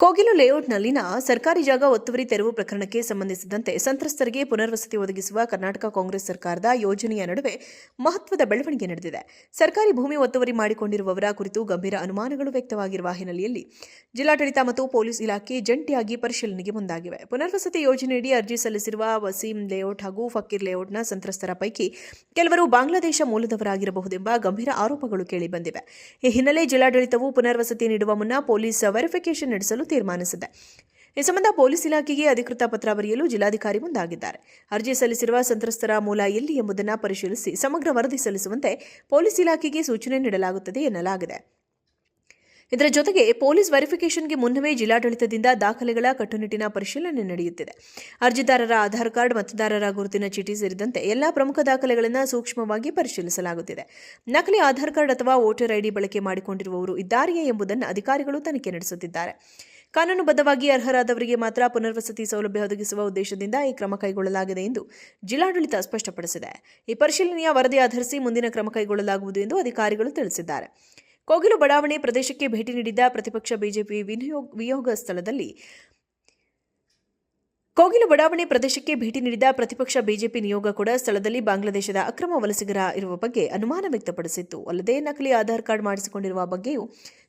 ಕೋಗಿಲು ಲೇಔಟ್ನಲ್ಲಿನ ಸರ್ಕಾರಿ ಜಾಗ ಒತ್ತುವರಿ ತೆರವು ಪ್ರಕರಣಕ್ಕೆ ಸಂಬಂಧಿಸಿದಂತೆ ಸಂತ್ರಸ್ತರಿಗೆ ಪುನರ್ವಸತಿ ಒದಗಿಸುವ ಕರ್ನಾಟಕ ಕಾಂಗ್ರೆಸ್ ಸರ್ಕಾರದ ಯೋಜನೆಯ ನಡುವೆ ಮಹತ್ವದ ಬೆಳವಣಿಗೆ ನಡೆದಿದೆ. ಸರ್ಕಾರಿ ಭೂಮಿ ಒತ್ತುವರಿ ಮಾಡಿಕೊಂಡಿರುವವರ ಕುರಿತು ಗಂಭೀರ ಅನುಮಾನಗಳು ವ್ಯಕ್ತವಾಗಿರುವ ಹಿನ್ನೆಲೆಯಲ್ಲಿ ಜಿಲ್ಲಾಡಳಿತ ಮತ್ತು ಪೊಲೀಸ್ ಇಲಾಖೆ ಜಂಟಿಯಾಗಿ ಪರಿಶೀಲನೆಗೆ ಮುಂದಾಗಿವೆ. ಪುನರ್ವಸತಿ ಯೋಜನೆಯಡಿ ಅರ್ಜಿ ಸಲ್ಲಿಸಿರುವ ವಸೀಂ ಲೇಔಟ್ ಹಾಗೂ ಫಕೀರ್ ಲೇಔಟ್ನ ಸಂತ್ರಸ್ತರ ಪೈಕಿ ಕೆಲವರು ಬಾಂಗ್ಲಾದೇಶ ಮೂಲದವರಾಗಿರಬಹುದೆಂಬ ಗಂಭೀರ ಆರೋಪಗಳು ಕೇಳಿಬಂದಿವೆ. ಈ ಹಿನ್ನೆಲೆ ಜಿಲ್ಲಾಡಳಿತವು ಪುನರ್ವಸತಿ ನೀಡುವ ಮುನ್ನ ಪೊಲೀಸ್ ವೆರಿಫಿಕೇಷನ್ ನಡೆಸಲು ತೀರ್ಮಾನಿಸಿದೆ. ಈ ಸಂಬಂಧ ಪೊಲೀಸ್ ಇಲಾಖೆಗೆ ಅಧಿಕೃತ ಪತ್ರ ಬರೆಯಲು ಜಿಲ್ಲಾಧಿಕಾರಿ ಮುಂದಾಗಿದ್ದಾರೆ. ಅರ್ಜಿ ಸಲ್ಲಿಸಿರುವ ಸಂತ್ರಸ್ತರ ಮೂಲ ಎಲ್ಲಿ ಎಂಬುದನ್ನು ಪರಿಶೀಲಿಸಿ ಸಮಗ್ರ ವರದಿ ಸಲ್ಲಿಸುವಂತೆ ಪೊಲೀಸ್ ಇಲಾಖೆಗೆ ಸೂಚನೆ ನೀಡಲಾಗುತ್ತದೆ ಎನ್ನಲಾಗಿದೆ. ಇದರ ಜೊತೆಗೆ ಪೊಲೀಸ್ ವೆರಿಫಿಕೇಷನ್ಗೆ ಮುನ್ನವೇ ಜಿಲ್ಲಾಡಳಿತದಿಂದ ದಾಖಲೆಗಳ ಕಟ್ಟುನಿಟ್ಟಿನ ಪರಿಶೀಲನೆ ನಡೆಯುತ್ತಿದೆ. ಅರ್ಜಿದಾರರ ಆಧಾರ್ ಕಾರ್ಡ್, ಮತದಾರರ ಗುರುತಿನ ಚೀಟಿ ಸೇರಿದಂತೆ ಎಲ್ಲಾ ಪ್ರಮುಖ ದಾಖಲೆಗಳನ್ನು ಸೂಕ್ಷ್ಮವಾಗಿ ಪರಿಶೀಲಿಸಲಾಗುತ್ತಿದೆ. ನಕಲಿ ಆಧಾರ್ ಕಾರ್ಡ್ ಅಥವಾ ವೋಟರ್ ಐಡಿ ಬಳಕೆ ಮಾಡಿಕೊಂಡಿರುವವರು ಇದ್ದಾರೆಯೇ ಎಂಬುದನ್ನು ಅಧಿಕಾರಿಗಳು ತನಿಖೆ ನಡೆಸುತ್ತಿದ್ದಾರೆ. ಕಾನೂನುಬದ್ಧವಾಗಿ ಅರ್ಹರಾದವರಿಗೆ ಮಾತ್ರ ಪುನರ್ವಸತಿ ಸೌಲಭ್ಯ ಒದಗಿಸುವ ಉದ್ದೇಶದಿಂದ ಈ ಕ್ರಮ ಕೈಗೊಳ್ಳಲಾಗಿದೆ ಎಂದು ಜಿಲ್ಲಾಡಳಿತ ಸ್ಪಷ್ಟಪಡಿಸಿದೆ. ಈ ಪರಿಶೀಲನೆಯ ವರದಿ ಆಧರಿಸಿ ಮುಂದಿನ ಕ್ರಮ ಕೈಗೊಳ್ಳಲಾಗುವುದು ಎಂದು ಅಧಿಕಾರಿಗಳು ತಿಳಿಸಿದ್ದಾರೆ. ಕೋಗಿಲು ಬಡಾವಣೆ ಪ್ರದೇಶಕ್ಕೆ ಭೇಟಿ ನೀಡಿದ್ದ ಪ್ರತಿಪಕ್ಷ ಬಿಜೆಪಿ ವಿನಿಯೋಗ ವಿಯೋಗ ಸ್ಥಳದಲ್ಲಿ ಕೋಗಿಲು ಬಡಾವಣೆ ಪ್ರದೇಶಕ್ಕೆ ಭೇಟಿ ನೀಡಿದ ಪ್ರತಿಪಕ್ಷ ಬಿಜೆಪಿ ನಿಯೋಗ ಕೂಡ ಸ್ಥಳದಲ್ಲಿ ಬಾಂಗ್ಲಾದೇಶದ ಅಕ್ರಮ ವಲಸಿಗರ ಇರುವ ಬಗ್ಗೆ ಅನುಮಾನ ವ್ಯಕ್ತಪಡಿಸಿತ್ತು. ಅಲ್ಲದೆ ನಕಲಿ ಆಧಾರ್ ಕಾರ್ಡ್ ಮಾಡಿಸಿಕೊಂಡಿರುವ ಬಗ್ಗೆಯೂ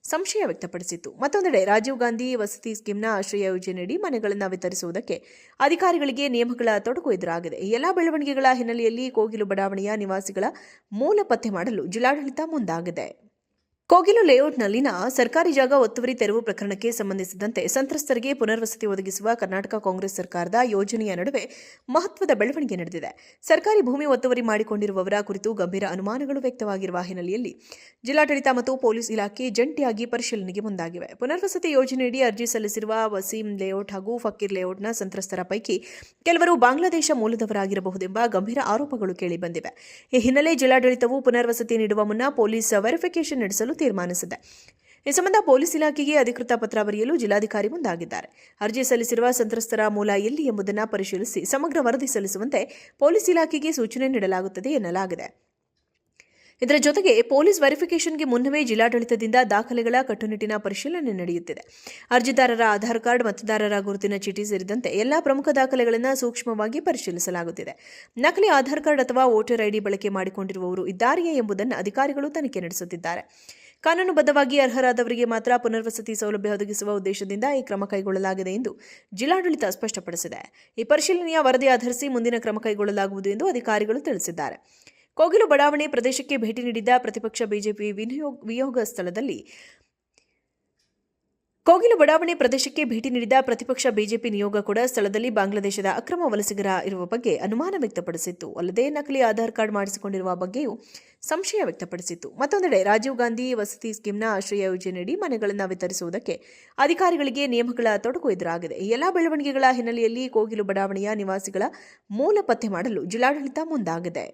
ಸಂಶಯ ವ್ಯಕ್ತಪಡಿಸಿತ್ತು. ಮತ್ತೊಂದೆಡೆ ರಾಜೀವ್ ಗಾಂಧಿ ವಸತಿ ಸ್ಕೀಮ್ನ ಆಶ್ರಯ ಯೋಜನೆಯಡಿ ಮನೆಗಳನ್ನು ವಿತರಿಸುವುದಕ್ಕೆ ಅಧಿಕಾರಿಗಳಿಗೆ ನಿಯಮಗಳ ತೊಡಕು ಎದುರಾಗಿದೆ. ಈ ಎಲ್ಲಾ ಬೆಳವಣಿಗೆಗಳ ಹಿನ್ನೆಲೆಯಲ್ಲಿ ಕೋಗಿಲು ಬಡಾವಣೆಯ ನಿವಾಸಿಗಳ ಮೂಲ ಪತ್ತೆ ಮಾಡಲು ಜಿಲ್ಲಾಡಳಿತ ಮುಂದಾಗಿದೆ. ಕೋಗಿಲು ಲೇಔಟ್ನಲ್ಲಿನ ಸರ್ಕಾರಿ ಜಾಗ ಒತ್ತುವರಿ ತೆರವು ಪ್ರಕರಣಕ್ಕೆ ಸಂಬಂಧಿಸಿದಂತೆ ಸಂತ್ರಸ್ತರಿಗೆ ಪುನರ್ವಸತಿ ಒದಗಿಸುವ ಕರ್ನಾಟಕ ಕಾಂಗ್ರೆಸ್ ಸರ್ಕಾರದ ಯೋಜನೆಯ ನಡುವೆ ಮಹತ್ವದ ಬೆಳವಣಿಗೆ ನಡೆದಿದೆ. ಸರ್ಕಾರಿ ಭೂಮಿ ಒತ್ತುವರಿ ಮಾಡಿಕೊಂಡಿರುವವರ ಕುರಿತು ಗಂಭೀರ ಅನುಮಾನಗಳು ವ್ಯಕ್ತವಾಗಿರುವ ಹಿನ್ನೆಲೆಯಲ್ಲಿ ಜಿಲ್ಲಾಡಳಿತ ಮತ್ತು ಪೊಲೀಸ್ ಇಲಾಖೆ ಜಂಟಿಯಾಗಿ ಪರಿಶೀಲನೆಗೆ ಮುಂದಾಗಿವೆ. ಪುನರ್ವಸತಿ ಯೋಜನೆಯಡಿ ಅರ್ಜಿ ಸಲ್ಲಿಸಿರುವ ವಸೀಂ ಲೇಔಟ್ ಹಾಗೂ ಫಕೀರ್ ಲೇಔಟ್ನ ಸಂತ್ರಸ್ತರ ಪೈಕಿ ಕೆಲವರು ಬಾಂಗ್ಲಾದೇಶ ಮೂಲದವರಾಗಿರಬಹುದೆಂಬ ಗಂಭೀರ ಆರೋಪಗಳು ಕೇಳಿಬಂದಿವೆ. ಈ ಹಿನ್ನೆಲೆ ಜಿಲ್ಲಾಡಳಿತವು ಪುನರ್ವಸತಿ ನೀಡುವ ಮುನ್ನ ಪೊಲೀಸ್ ವೆರಿಫಿಕೇಶನ್ ನಡೆಸಲು ತೀರ್ಮಾನಿಸಿದೆ. ಈ ಸಂಬಂಧ ಪೊಲೀಸ್ ಇಲಾಖೆಗೆ ಅಧಿಕೃತ ಪತ್ರ ಬರೆಯಲು ಜಿಲ್ಲಾಧಿಕಾರಿ ಮುಂದಾಗಿದ್ದಾರೆ. ಅರ್ಜಿ ಸಲ್ಲಿಸಿರುವ ಸಂತ್ರಸ್ತರ ಮೂಲ ಎಲ್ಲಿ ಎಂಬುದನ್ನು ಪರಿಶೀಲಿಸಿ ಸಮಗ್ರ ವರದಿ ಸಲ್ಲಿಸುವಂತೆ ಪೊಲೀಸ್ ಇಲಾಖೆಗೆ ಸೂಚನೆ ನೀಡಲಾಗುತ್ತದೆ ಎನ್ನಲಾಗಿದೆ. ಇದರ ಜೊತೆಗೆ ಪೊಲೀಸ್ ವೆರಿಫಿಕೇಷನ್ಗೆ ಮುನ್ನವೇ ಜಿಲ್ಲಾಡಳಿತದಿಂದ ದಾಖಲೆಗಳ ಕಟ್ಟುನಿಟ್ಟಿನ ಪರಿಶೀಲನೆ ನಡೆಯುತ್ತಿದೆ. ಅರ್ಜಿದಾರರ ಆಧಾರ್ ಕಾರ್ಡ್, ಮತದಾರರ ಗುರುತಿನ ಚೀಟಿ ಸೇರಿದಂತೆ ಎಲ್ಲಾ ಪ್ರಮುಖ ದಾಖಲೆಗಳನ್ನು ಸೂಕ್ಷ್ಮವಾಗಿ ಪರಿಶೀಲಿಸಲಾಗುತ್ತಿದೆ. ನಕಲಿ ಆಧಾರ್ ಕಾರ್ಡ್ ಅಥವಾ ವೋಟರ್ ಐಡಿ ಬಳಕೆ ಮಾಡಿಕೊಂಡಿರುವವರು ಇದ್ದಾರೆಯೇ ಎಂಬುದನ್ನು ಅಧಿಕಾರಿಗಳು ತನಿಖೆ ನಡೆಸುತ್ತಿದ್ದಾರೆ. ಕಾನೂನುಬದ್ಧವಾಗಿ ಅರ್ಹರಾದವರಿಗೆ ಮಾತ್ರ ಪುನರ್ವಸತಿ ಸೌಲಭ್ಯ ಒದಗಿಸುವ ಉದ್ದೇಶದಿಂದ ಈ ಕ್ರಮ ಕೈಗೊಳ್ಳಲಾಗಿದೆ ಎಂದು ಜಿಲ್ಲಾಡಳಿತ ಸ್ಪಷ್ಟಪಡಿಸಿದೆ. ಈ ಪರಿಶೀಲನೆಯ ವರದಿ ಆಧರಿಸಿ ಮುಂದಿನ ಕ್ರಮ ಕೈಗೊಳ್ಳಲಾಗುವುದು ಎಂದು ಅಧಿಕಾರಿಗಳು ತಿಳಿಸಿದ್ದಾರೆ. ಕೋಗಿಲು ಬಡಾವಣೆ ಪ್ರದೇಶಕ್ಕೆ ಭೇಟಿ ನೀಡಿದ್ದ ಪ್ರತಿಪಕ್ಷ ಬಿಜೆಪಿ ವಿನಿಯೋಗ ವಿಯೋಗ ಸ್ಥಳದಲ್ಲಿ ಕೋಗಿಲು ಬಡಾವಣೆ ಪ್ರದೇಶಕ್ಕೆ ಭೇಟಿ ನೀಡಿದ ಪ್ರತಿಪಕ್ಷ ಬಿಜೆಪಿ ನಿಯೋಗ ಕೂಡ ಸ್ಥಳದಲ್ಲಿ ಬಾಂಗ್ಲಾದೇಶದ ಅಕ್ರಮ ವಲಸಿಗರ ಇರುವ ಬಗ್ಗೆ ಅನುಮಾನ ವ್ಯಕ್ತಪಡಿಸಿತ್ತು. ಅಲ್ಲದೆ ನಕಲಿ ಆಧಾರ್ ಕಾರ್ಡ್ ಮಾಡಿಸಿಕೊಂಡಿರುವ ಬಗ್ಗೆಯೂ ಸಂಶಯ ವ್ಯಕ್ತಪಡಿಸಿತ್ತು. ಮತ್ತೊಂದೆಡೆ ರಾಜೀವ್ ಗಾಂಧಿ ವಸತಿ ಸ್ಕೀಮ್ನ ಆಶ್ರಯ ಯೋಜನೆಯಡಿ ಮನೆಗಳನ್ನು ವಿತರಿಸುವುದಕ್ಕೆ ಅಧಿಕಾರಿಗಳಿಗೆ ನಿಯಮಗಳ ತೊಡಕು ಎದುರಾಗಿದೆ. ಈ ಎಲ್ಲ ಬೆಳವಣಿಗೆಗಳ ಹಿನ್ನೆಲೆಯಲ್ಲಿ ಕೋಗಿಲು ಬಡಾವಣೆಯ ನಿವಾಸಿಗಳ ಮೂಲ ಪತ್ತೆ ಮಾಡಲು ಜಿಲ್ಲಾಡಳಿತ ಮುಂದಾಗಿದೆ.